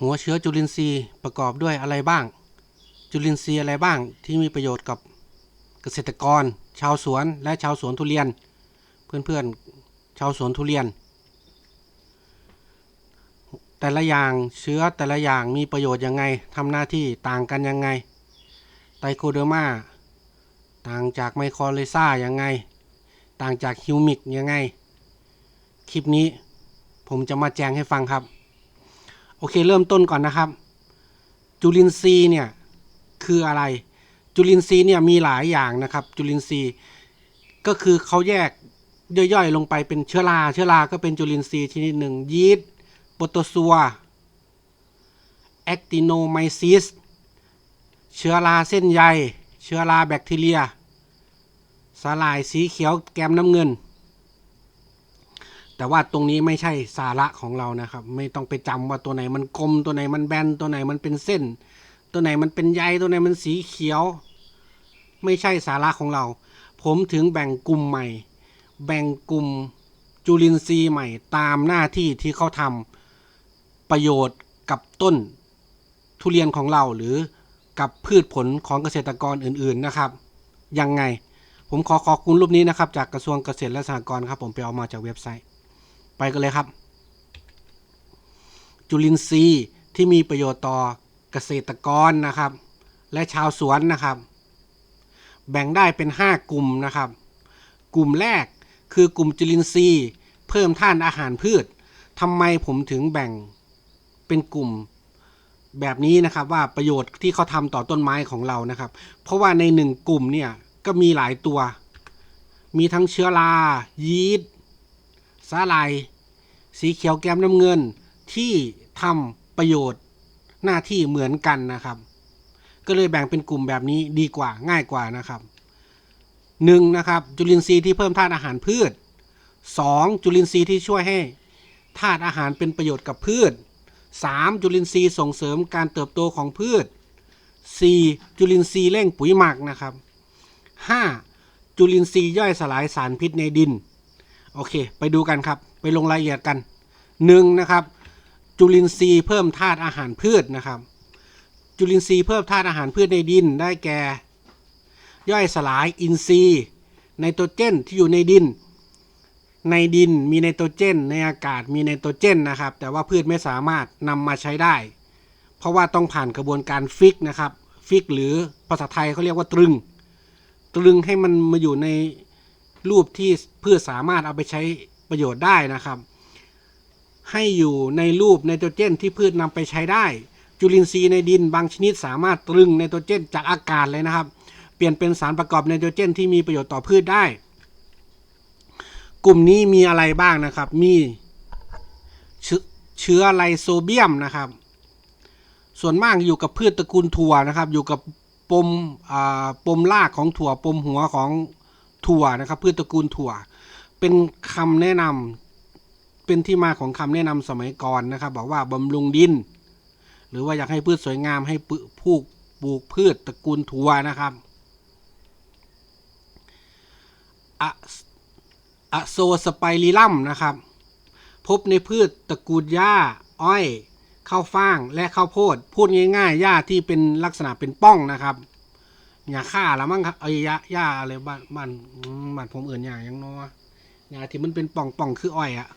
หัวเชื้อจุลินทรีย์ประกอบด้วยอะไรบ้าง จุลินทรีย์อะไรบ้างที่มีประโยชน์กับเกษตรกร ชาวสวนและชาวสวนทุเรียน เพื่อนๆชาวสวนทุเรียน แต่ละอย่างเชื้อแต่ละอย่างมีประโยชน์ยังไงทำหน้าที่ต่างกันยังไง ไตโคเดอร์มาต่างจากไมโครเลซ่ายังไง ต่างจากฮิวมิกยังไง คลิปนี้ผมจะมาแจ้งให้ฟังครับ อเคเริ่มต้นก่อนนะครับ จุลินทรีย์เนี่ยคืออะไร จุลินทรีย์เนี่ยมีหลายอย่างนะครับ จุลินทรีย์ก็คือเขาแยกย่อยๆ ลงไปเป็นเชื้อรา เชื้อราก็เป็นจุลินทรีย์ชนิดหนึ่งยีสต์โปรโตซัวแอคติโนไมซิส เชื้อราเส้นใย เชื้อราแบคทีเรีย สาหร่ายสีเขียวแกมน้ำเงิน แต่ว่าตรงนี้ไม่ใช่สาระของเรานะครับ ไม่ต้องไปจำว่าตัวไหนมันกลมตัวไหนมันแบนตัวไหนมันเป็นเส้น ตัวไหนมันเป็นใยตัวไหนมันสีเขียว ไม่ใช่สาระของเรา ผมถึงแบ่งกลุ่มใหม่ แบ่งกลุ่มจุลินทรีย์ใหม่ตามหน้าที่ที่เขาทำประโยชน์กับต้นทุเรียนของเราหรือกับพืชผลของเกษตรกรอื่นๆนะครับ ยังไง ผมขอขอบคุณรูปนี้นะครับ จากกระทรวงเกษตรและสหกรณ์ครับ ผมไปเอามาจากเว็บไซต์ ไปกันเลยครับ จุลินทรีย์ที่มีประโยชน์ต่อเกษตรกรนะครับ และชาวสวนนะครับ แบ่งได้เป็น 5 กลุ่มนะครับ กลุ่มแรกคือกลุ่มจุลินทรีย์ เพิ่มธาตุอาหารพืชทำไมผมถึงแบ่งเป็นกลุ่มแบบนี้นะครับว่าประโยชน์ที่เขาทำต่อต้นไม้ของเรานะครับ เพราะว่าในหนึ่งกลุ่มเนี่ยก็มีหลายตัว มีทั้งเชื้อรายีสต์าหร่าย สีเขียวแก้มน้ำเงินที่ทำประโยชน์หน้าที่เหมือนกันนะครับ ก็เลยแบ่งเป็นกลุ่มแบบนี้ดีกว่าง่ายกว่านะครับหนึ่งนะครับ จุลินทรีย์ที่เพิ่มธาตุอาหารพืชสองจุลินทรีย์ที่ช่วยให้ธาตุอาหารเป็นประโยชน์กับพืชสามจุลินทรีย์ส่งเสริมการเติบโตของพืชสี่จุลินทรีย์เร่งปุ๋ยหมักนะครับห้าจุลินทรีย์ย่อยสลายสารพิษในดิน โอเค ไปดูกันครับ ไปลงรายละเอียดกันหนึ่งนะครับ จุลินทรีย์เพิ่มธาตุอาหารพืชนะครับ จุลินทรีย์เพิ่มธาตุอาหารพืชในดินได้แก่ ย่อยสลายอินทรีย์ไนโตรเจนที่อยู่ในดิน ในดินมีไนโตรเจน ในอากาศมีไนโตรเจนนะครับ แต่ว่าพืชไม่สามารถนำมาใช้ได้ เพราะว่าต้องผ่านกระบวนการฟิกนะครับ ฟิกหรือภาษาไทยเขาเรียกว่าตรึง ตรึงให้มันมาอยู่ในรูปที่ พืชสามารถเอาไปใช้ประโยชน์ได้นะครับ ให้อยู่ในรูปไนโตรเจนที่พืชนำไปใช้ได้ จุลินทรีย์ในดินบางชนิดสามารถตรึงไนโตรเจนจากอากาศเลยนะครับ เปลี่ยนเป็นสารประกอบไนโตรเจนที่มีประโยชน์ต่อพืชได้ กลุ่มนี้มีอะไรบ้างนะครับ มีเชื้อไลโซเบียมนะครับ ส่วนมากอยู่กับพืชตระกูลถั่วนะครับ อยู่กับปมปมรากของถั่ว ปมหัวของถั่วนะครับ พืชตระกูลถั่ว เป็นคำแนะนำเป็นที่มาของคำแนะนำสมัยก่อนนะครับ บอกว่าบำรุงดิน หรือว่าอยากให้พืชสวยงามให้ปลูกปลูกพืชตระกูลถั่วนะครับอะอะโซสไปริลัมนะครับ พบในพืชตระกูลหญ้าอ้อยข้าวฟ่างและข้าวโพด พูดง่ายๆหญ้าที่เป็นลักษณะเป็นป้องนะครับหญ้าข่าละมั้งครับไอ้หญ้าหญ้าอะไรบ้านบ้านบ้านผมเอื่นหญ้าหยังเนาะ หญ้าที่มันเป็นป่องป่องคืออ้อยอะ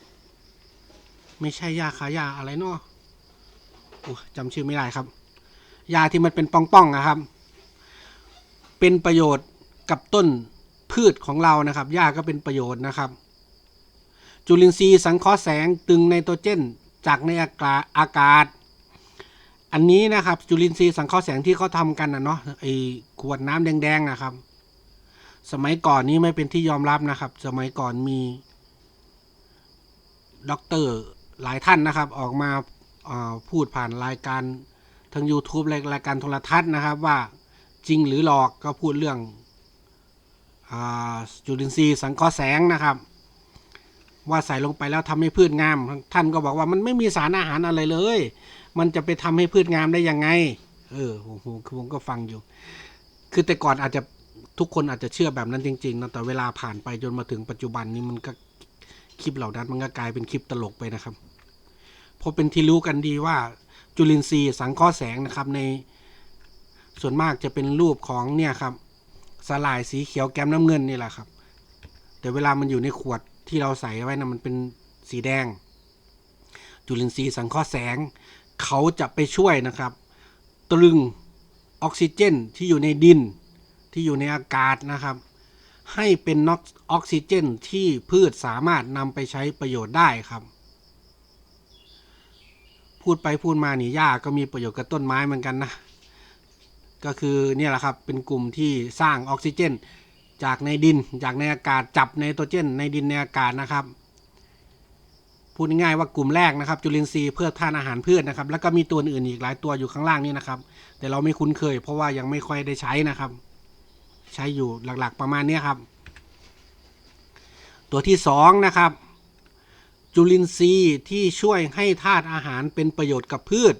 ไม่ใช่หญ้าขาหญ้าอะไรเนาะจำชื่อไม่ได้ครับหญ้าที่มันเป็นป่องป่องนะครับ เป็นประโยชน์กับต้นพืชของเรานะครับหญ้าก็เป็นประโยชน์นะครับ จุลินทรีย์สังเคราะห์แสงตึงไนโตรเจนจากในอากาศอากาศ อันนี้นะครับ จุลินทรีย์สังเคราะห์แสงที่เขาทำกันนะเนาะไอขวดน้ำแดงๆนะครับ สมัยก่อนนี้ไม่เป็นที่ยอมรับนะครับ สมัยก่อนมีด็อกเตอร์หลายท่านนะครับ ออกมาพูดผ่านรายการทาง YouTube และรายการโทรทัศน์นะครับ ว่าจริงหรือหลอกก็พูดเรื่องอจุลินทรีย์สังเคราะห์แสงนะครับ ว่าใส่ลงไปแล้วทำให้พืชงาม ท่านก็บอกว่ามันไม่มีสารอาหารอะไรเลย มันจะไปทำให้พืชงามได้ยังไง เออผมผมก็ฟังอยู่ คือแต่ก่อนอาจจะ ทุกคนอาจจะเชื่อแบบนั้นจริงๆนะแต่เวลาผ่านไปจนมาถึงปัจจุบันนี้มันก็คลิปเหล่านั้นมันก็กลายเป็นคลิปตลกไปนะครับเพราะเป็นที่รู้กันดีว่าจุลินทรีย์สังเคราะห์แสงนะครับในส่วนมากจะเป็นรูปของเนี่ยครับสลายสีเขียวแก้มน้ำเงินนี่แหละครับ แต่เวลามันอยู่ในขวดที่เราใส่ไว้นะมันเป็นสีแดง จุลินทรีย์สังเคราะห์แสง เขาจะไปช่วยนะครับ ตรึงออกซิเจนที่อยู่ในดิน ที่อยู่ในอากาศนะครับ ให้เป็นนอกออกซิเจนที่พืชสามารถนำไปใช้ประโยชน์ได้ครับ พูดไปพูดมานี่หญ้าก็มีประโยชน์กับต้นไม้เหมือนกันนะ ก็คือเนี่ยแหละครับเป็นกลุ่มที่สร้างออกซิเจน จากในดินจากในอากาศจับไนโตรเจน ในดินในอากาศนะครับพูดง่ายๆว่ากลุ่มแรกนะครับ จุลินทรีย์เพื่อธาตุอาหารพืชนะครับ แล้วก็มีตัวอื่นอีกหลายตัวอยู่ข้างล่างนี่นะครับ แต่เราไม่คุ้นเคย เพราะว่ายังไม่ค่อยได้ใช้นะครับ ใช้อยู่หลักๆประมาณนี้ครับ ตัวที่สองนะครับ จุลินทรีย์ที่ช่วยให้ธาตุอาหารเป็นประโยชน์กับพืช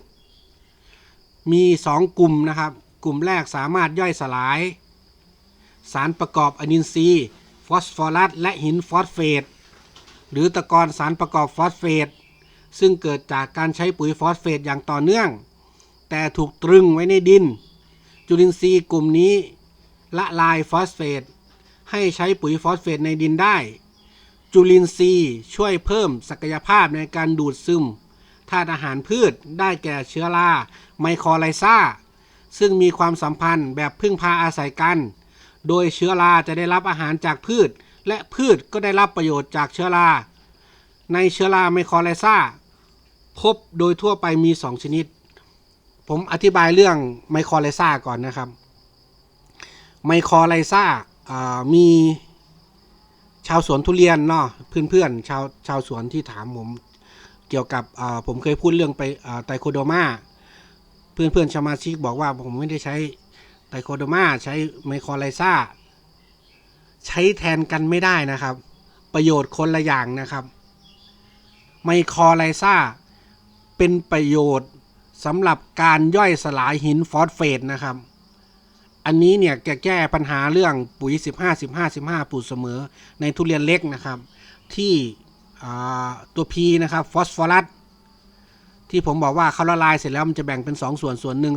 มีสองกลุ่มนะครับ กลุ่มแรกสามารถย่อยสลาย สารประกอบอนินทรีย์ฟอสฟอรัสและหินฟอสเฟตหรือตะกอนสารประกอบฟอสเฟตซึ่งเกิดจากการใช้ปุ๋ยฟอสเฟตอย่างต่อเนื่อง แต่ถูกตรึงไว้ในดิน จุลินทรีย์กลุ่มนี้ ละลายฟอสเฟต ให้ใช้ปุ๋ยฟอสเฟตในดินได้ จุลินทรีย์ช่วยเพิ่มศักยภาพในการดูดซึมธาตุอาหารพืชได้แก่เชื้อราไมโครไลซาซึ่งมีความสัมพันธ์แบบพึ่งพาอาศัยกัน โดยเชื้อราจะได้รับอาหารจากพืช และพืชก็ได้รับประโยชน์จากเชื้อรา ในเชื้อราไมโครไลซาพบโดยทั่วไปมี 2 ชนิด ผมอธิบายเรื่องไมโครไลซาก่อนนะครับ ไมโครไลซ่ามีชาวสวนทุเรียนเนาะเพื่อนๆชาวชาวสวนที่ถามผมเกี่ยวกับผมเคยพูดเรื่องไปไตโคโดมาเพื่อนๆสมาชิกบอกว่าผมไม่ได้ใช้ไตโคโดมาใช้ไมโครไลซ่าใช้แทนกันไม่ได้นะครับ ประโยชน์คนละอย่างนะครับ ไมโครไลซ่าเป็นประโยชน์สำหรับการย่อยสลายหินฟอสเฟตนะครับ อันนี้เนี่ยแกแก้ปัญหาเรื่องปุ๋ย 15 15 15ปุ๋ยเสมอ ในทุเรียนเล็กนะครับ ที่ตัว P นะครับฟอสฟอรัสที่ผมบอกว่าเขาละลายเสร็จแล้วมันจะแบ่งเป็น 2 ส่วนส่วนหนึ่ง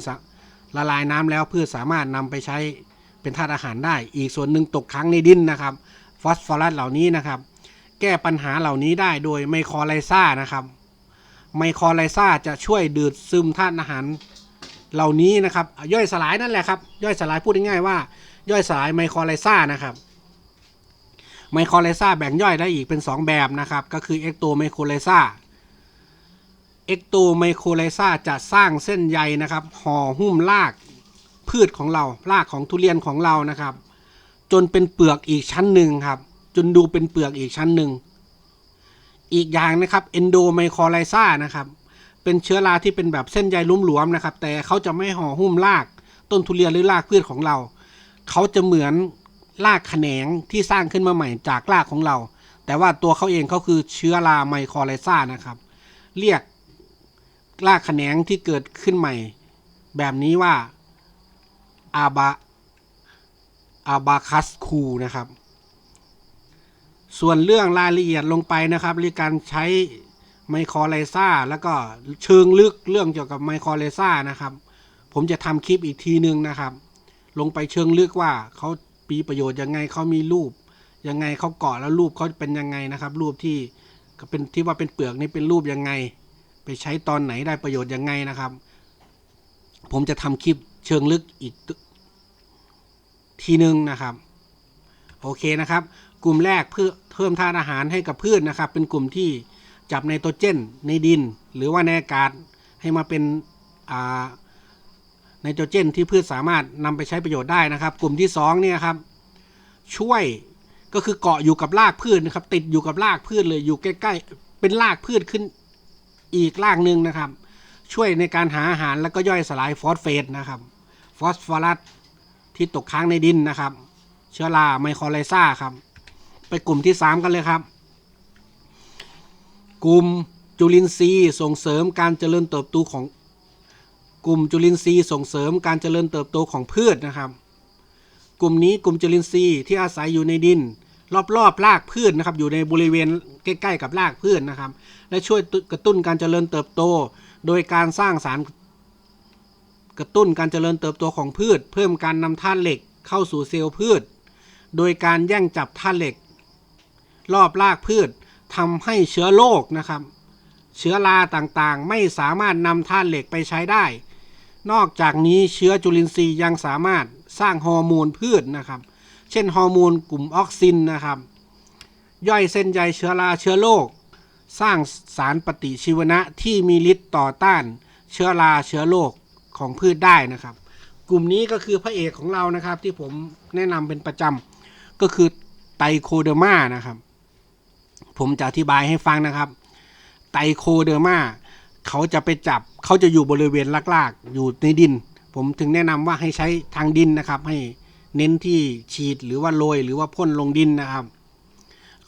ละลายน้ำแล้วเพืชสามารถนำไปใช้เป็นธาตุอาหารได้ อีกส่วนหนึ่งตกค้างในดินนะครับฟอสฟอรัสเหล่านี้นะครับ แก้ปัญหาเหล่านี้ได้โดยไมโครไลซ่านะครับไมโครไลซ่าจะช่วยดูดซึมธาตุอาหาร เหล่านี้นะครับย่อยสลายนั่นแหละครับย่อยสลายพูดง่ายๆว่า ย่อยสลายไมโครไลซานะครับไมโครไลซาแบ่งย่อยได้อีกเป็น 2 แบบนะครับ ก็คือเอ็กโตไมโครไลซาเอ็กโตไมโครไลซาจะสร้างเส้นใยนะครับห่อหุ้มรากพืชของเรารากของทุเรียนของเรานะครับ จนเป็นเปลือกอีกชั้นหนึ่งครับ จนดูเป็นเปลือกอีกชั้นหนึ่งอีกอย่างนะครับเอนโดไมโครไลซานะครับ เป็นเชื้อราที่เป็นแบบเส้นใยหลวมๆนะครับ แต่เขาจะไม่ห่อหุ้มรากต้นทุเรียนหรือรากพืชของเรา เขาจะเหมือนรากแขนงที่สร้างขึ้นมาใหม่จากรากของเรา แต่ว่าตัวเขาเองเขาคือเชื้อราไมโครไลซานะครับ เรียกรากแขนงที่เกิดขึ้นใหม่ แบบนี้ว่าอาบาอาบาคัสคูนะครับ ส่วนเรื่องรายละเอียดลงไปนะครับเรื่อการใช้ ไมโครไลซ่าแล้วก็เชิงลึกเรื่องเกี่ยวกับไมโครไลซ่านะครับ ผมจะทำคลิปอีกทีหนึ่งนะครับ ลงไปเชิงลึกว่าเขาปีประโยชน์ยังไงเขามีรูปยังไงเขาเกาะแล้วรูปเขาเป็นยังไงนะครับ รูปที่ก็เป็นที่ว่าเป็นเปลือกนี่เป็นรูปยังไง ไปใช้ตอนไหนได้ประโยชน์ยังไงนะครับ ผมจะทำคลิปเชิงลึกอีกทีหนึ่งนะครับ โอเคนะครับ กลุ่มแรกเพื่อเพิ่มธาตุอาหารให้กับพืชนะครับ เป็นกลุ่มที่ จับไนโตรเจนในดิน หรือว่าในอากาศให้มาเป็นไนโตรเจนที่พืชสามารถนำไปใช้ประโยชน์ได้นะครับ กลุ่มที่สองเนี่ยครับช่วยก็คือเกาะอยู่กับรากพืชนะครับ ติดอยู่กับรากพืชเลยอยู่ใกล้ๆเป็นรากพืชขึ้นอีกรากหนึ่งนะครับ ช่วยในการหาอาหารแล้วก็ย่อยสลายฟอสเฟตนะครับฟอสฟอรัสที่ตกค้างในดินนะครับ เชื้อราไมโครไลซาครับ ไปกลุ่มที่ 3 กันเลยครับ กลุ่มจุลินทรีย์ส่งเสริมการเจริญเติบโตของกลุ่มจุลินทรีย์ส่งเสริมการเจริญเติบโตของพืชนะครับ กลุ่มนี้กลุ่มจุลินทรีย์ที่อาศัยอยู่ในดิน รอบๆรากพืชนะครับ อยู่ในบริเวณใกล้ๆกับรากพืชนะครับ และช่วยกระตุ้นการเจริญเติบโต โดยการสร้างสารกระตุ้นการเจริญเติบโตของพืช เพิ่มการนำธาตุเหล็กเข้าสู่เซลล์พืช โดยการแย่งจับธาตุเหล็ก รอบรากพืช ทำให้เชื้อโรคนะครับ เชื้อราต่างๆ ไม่สามารถนำธาตุเหล็กไปใช้ได้ นอกจากนี้เชื้อจุลินทรีย์ยังสามารถสร้างฮอร์โมนพืชนะครับ เช่นฮอร์โมนกลุ่มออกซินนะครับ ย่อยเส้นใยเชื้อราเชื้อโรคสร้างสารปฏิชีวนะที่มีฤทธิ์ต่อต้านเชื้อราเชื้อโรคของพืชได้นะครับ กลุ่มนี้ก็คือพระเอกของเรานะครับที่ผมแนะนำเป็นประจำก็คือไตโคเดอร์มานะครับ ผมจะอธิบายให้ฟังนะครับ ไตโคเดอร์มาเขาจะไปจับเขาจะอยู่บริเวณลากๆ อยู่ในดิน ผมถึงแนะนำว่าให้ใช้ทางดินนะครับ ให้เน้นที่ฉีดหรือว่าโรยหรือว่าพ่นลงดินนะครับ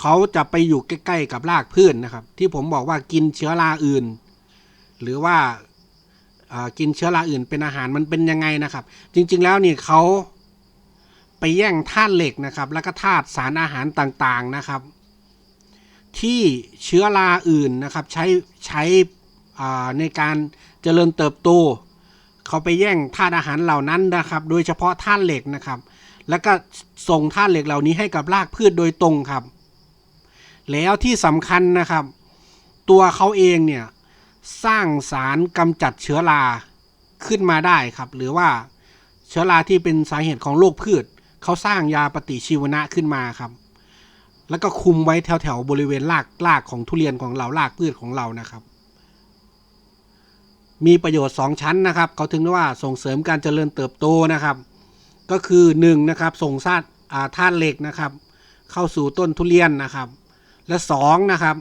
เขาจะไปอยู่ใกล้ๆกับรากพืชนนะครับ ที่ผมบอกว่ากินเชื้อราอื่น หรือว่าอ่ากินเชื้อราอื่นเป็นอาหารมันเป็นยังไงนะครับ จริงๆแล้วนี่เขาไปแย่งธาตุเหล็กนะครับ แล้วก็ธาตุสารอาหารต่างๆนะครับ ที่เชื้อราอื่นนะครับ ใช้ใช้ในการเจริญเติบโต เขาไปแย่งธาตุอาหารเหล่านั้นนะครับ โดยเฉพาะธาตุเหล็กนะครับ แล้วก็ส่งธาตุเหล็กเหล่านี้ให้กับรากพืชโดยตรงครับ แล้วที่สำคัญนะครับ ตัวเขาเองเนี่ยสร้างสารกำจัดเชื้อราขึ้นมาได้ครับ หรือว่าเชื้อราที่เป็นสาเหตุของโรคพืช เขาสร้างยาปฏิชีวนะขึ้นมาครับ แล้วก็คุมไว้แถวๆบริเวณรากรากของทุเรียนของเรารากพืชของเรานะครับมีประโยชน์ 2 ชั้นนะครับเขาถึงว่าส่งเสริมการเจริญเติบโตนะครับ ก็คือ1นะครับส่งธาตุอ่าธาตุเหล็กนะครับ เข้าสู่ต้นทุเรียนนะครับ และ2นะครับ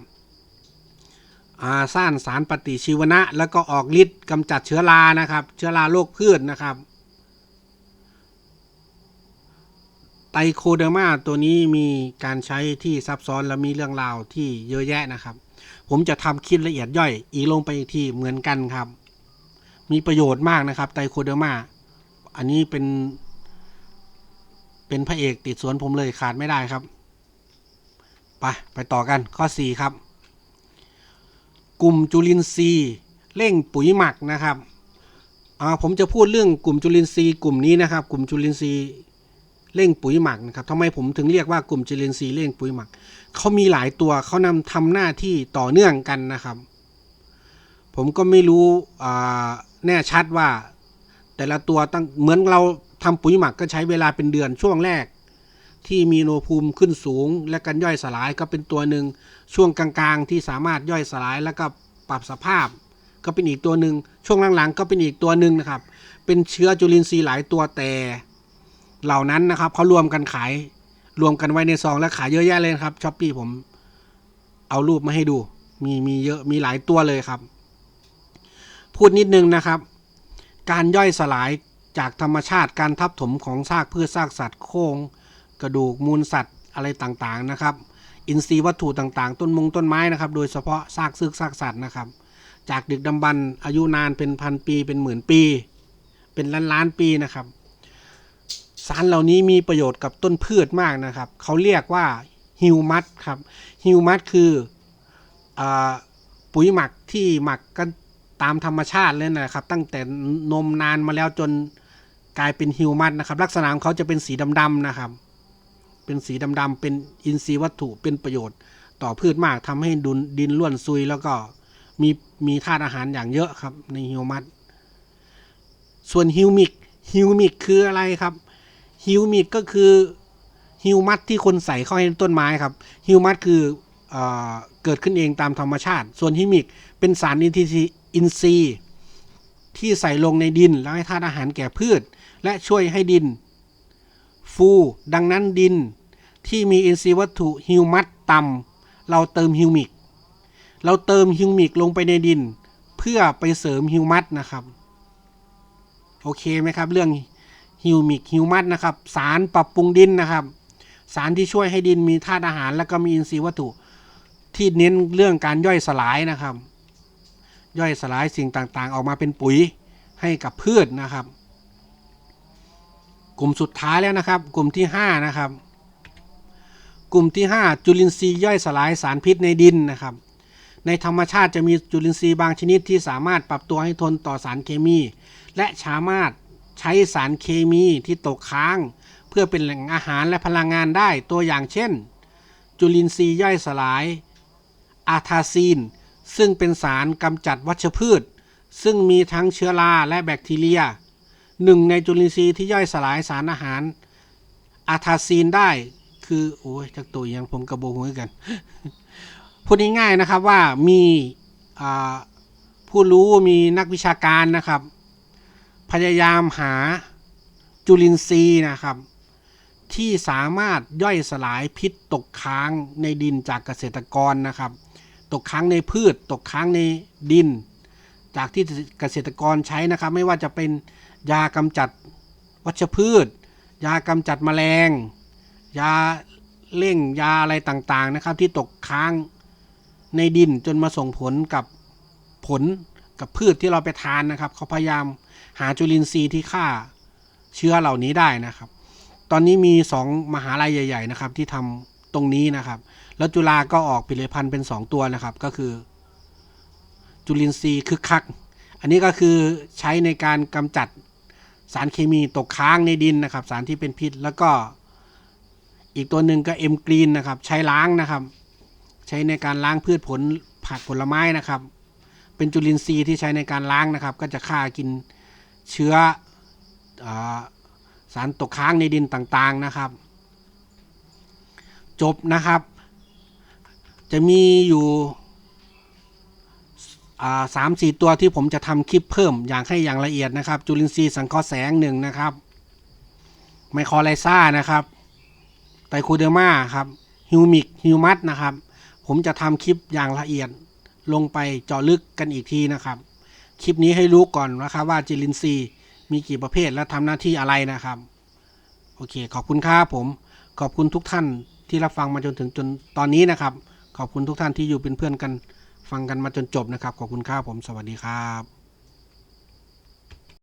อ่าสร้างสารปฏิชีวนะ แล้วก็ออกฤทธิ์กำจัดเชื้อรานะครับ เชื้อราโรคพืชนะครับ ไตโคเดอร์มาตัวนี้มีการใช้ที่ซับซ้อนและมีเรื่องราวที่เยอะแยะนะครับ ผมจะทำคลิปละเอียดย่อย อีกลงไปอีกทีเหมือนกันครับ มีประโยชน์มากนะครับไตโคเดอร์มา อันนี้เป็น เป็นพระเอกติดสวนผมเลยขาดไม่ได้ครับ ไป ไปต่อกันข้อ 4 ครับ กลุ่มจุลินทรีย์เร่งปุ๋ยหมักนะครับอ่าผมจะพูดเรื่องกลุ่มจุลินทรีย์กลุ่มนี้นะครับ กลุ่มจุลินทรีย์ เร่งปุ๋ยหมักนะครับทำไมผมถึงเรียกว่ากลุ่มจุลินทรีย์เร่งปุ๋ยหมักเขามีหลายตัวเขานำทำหน้าที่ต่อเนื่องกันนะครับ ผมก็ไม่รู้แน่ชัดว่า แต่ละตัวตั้งเหมือนเราทำปุ๋ยหมักก็ใช้เวลาเป็นเดือนช่วงแรก ที่มีอุณหภูมิขึ้นสูง และกันย่อยสลายก็เป็นตัวหนึ่งช่วงกลางๆ ที่สามารถย่อยสลายแล้วก็ปรับสภาพ ก็เป็นอีกตัวหนึ่งช่วงหลังๆ ก็เป็นอีกตัวหนึ่งนะครับ เป็นเชื้อจุลินทรีย์หลายตัวแต่ เหล่านั้นนะครับเขารวมกันขาย รวมกันไว้ในซองแล้วขายเยอะแยะเลยครับช้อปปี้ผมเอารูปมาให้ดู มีมีเยอะมีหลายตัวเลยครับ พูดนิดนึงนะครับ การย่อยสลายจากธรรมชาติการทับถมของซากพืชซากสัตว์โครงกระดูกมูลสัตว์อะไรต่างๆนะครับ อินทรีย์วัตถุต่างๆ ต้นมงต้นไม้นะครับ โดยเฉพาะซากซึกซากสัตว์นะครับ จากดึกดำบรรพ์อายุนานเป็นพันปีเป็นหมื่นปี เป็นล้านล้านปีนะครับารเหล่านี้มีประโยชน์กับต้นพืชมากนะครับ เขาเรียกว่าฮิวมัสครับฮิวมัสคืออปุ๋ยหมักที่หมักกันตามธรรมชาติเลยนะครับ ตั้งแต่นมนานมาแล้วจนกลายเป็นฮิวมัสนะครับ ลักษณะของเขาจะเป็นสีดำๆนะครับ เป็นสีดำๆเป็นอินทรีย์วัตถุเป็นประโยชน์ต่อพืชมากทำให้ดุนดินร่วนซุย แล้วก็มีมีธาตุอาหารอย่างเยอะครับในฮิวมัสส่วนฮิวมิกฮิวมิกคืออะไรครับ ฮิวมิกก็คือฮิวมัสที่คนใส่เข้าให้ต้นไม้ครับฮิวมัสคือเอเกิดขึ้นเองตามธรรมชาติ ส่วนฮิมิกเป็นสารอินทรีย์อินซีที่ใส่ลงในดินแล้วให้ธาตุอาหารแก่พืช และช่วยให้ดิน ฟู ดังนั้นดินที่มีอินทรีย์วัตถุฮิวมัสต่ำเราเติมฮิวมิก เราเติมฮิวมิกลงไปในดิน เพื่อไปเสริมฮิวมัสนะครับ โอเคไหมครับ เรื่อง ฮิวมิกฮิวมัสนะครับ สารปรับปรุงดินนะครับ สารที่ช่วยให้ดินมีธาตุอาหาร และก็มีอินทรีย์วัตถุ ที่เน้นเรื่องการย่อยสลายนะครับ ย่อยสลายสิ่งต่างๆ ออกมาเป็นปุ๋ยให้กับพืชนะครับ กลุ่มสุดท้ายแล้วนะครับ กลุ่มที่ 5 นะครับ กลุ่มที่ 5 จุลินทรีย์ย่อยสลายสารพิษในดินนะครับ ในธรรมชาติจะมีจุลินทรีย์บางชนิดที่สามารถปรับตัวให้ทนต่อสารเคมี และสามารถ ใช้สารเคมีที่ตกค้าง เพื่อเป็นแหล่งอาหารและพลังงานได้ตัวอย่างเช่น จุลินทรีย์ย่อยสลาย อาทาซีน ซึ่งเป็นสารกำจัดวัชพืช ซึ่งมีทั้งเชื้อราและแบคทีเรียหนึ่งในจุลินทรีย์ที่ย่อยสลายสารอาหาร อาทาซีนได้คือโอ้ยจากตัวอยังผมกระโบงกัน พูดง่ายๆนะครับว่ามีผู้รู้มีนักวิชาการนะครับ พยายามหาจุลินทรีย์นะครับ ที่สามารถย่อยสลายพิษตกค้างในดินจากเกษตรกรนะครับ ตกค้างในพืช ตกค้างในดิน จากที่เกษตรกรใช้นะครับ ไม่ว่าจะเป็นยากำจัดวัชพืช ยากำจัดแมลง ยาเร่งยาอะไรต่างๆนะครับ ที่ตกค้างในดินจนมาส่งผลกับผลกับพืชที่เราไปทานนะครับ เขาพยายาม หาจุลินทรีย์ที่ฆ่าเชื้อเหล่านี้ได้นะครับ ตอนนี้มีสองมหาลัยใหญ่ ๆ นะครับ ที่ทำตรงนี้นะครับ แล้วจุฬาก็ออกผลิตภัณฑ์เป็นสองตัวนะครับ ก็คือ จุลินทรีย์คึกคัก อันนี้ก็คือใช้ในการกำจัดสารเคมีตกค้างในดินนะครับ สารที่เป็นพิษแล้วก็อีกตัวหนึ่งก็เอ็มกรีนนะครับ ใช้ล้างนะครับ ใช้ในการล้างพืชผลผักผลไม้นะครับ เป็นจุลินทรีย์ที่ใช้ในการล้างนะครับ ก็จะฆ่ากิน เชื้ออสารตกค้างในดินต่างๆนะครับ จบนะครับ จะมีอยู่สามสี่ตัวที่ผมจะทำคลิปเพิ่มอย่างให้อย่างละเอียดนะครับ จุลินทรีย์สังเคราะห์แสงหนึ่งนะครับไมโครไลซ่านะครับไตรโคเดอร์มาครับฮิวมิกฮิวมัสนะครับ ผมจะทำคลิปอย่างละเอียดลงไปเจาะลึกกันอีกทีนะครับ คลิปนี้ให้รู้ก่อนนะครับว่าจุลินทรีย์มีกี่ประเภทและทำหน้าที่อะไรนะครับ โอเค ขอบคุณครับผม ขอบคุณทุกท่านที่รับฟังมาจนถึงจนตอนนี้นะครับ ขอบคุณทุกท่านที่อยู่เป็นเพื่อนกัน ฟังกันมาจนจบนะครับ ขอบคุณครับผม สวัสดีครับ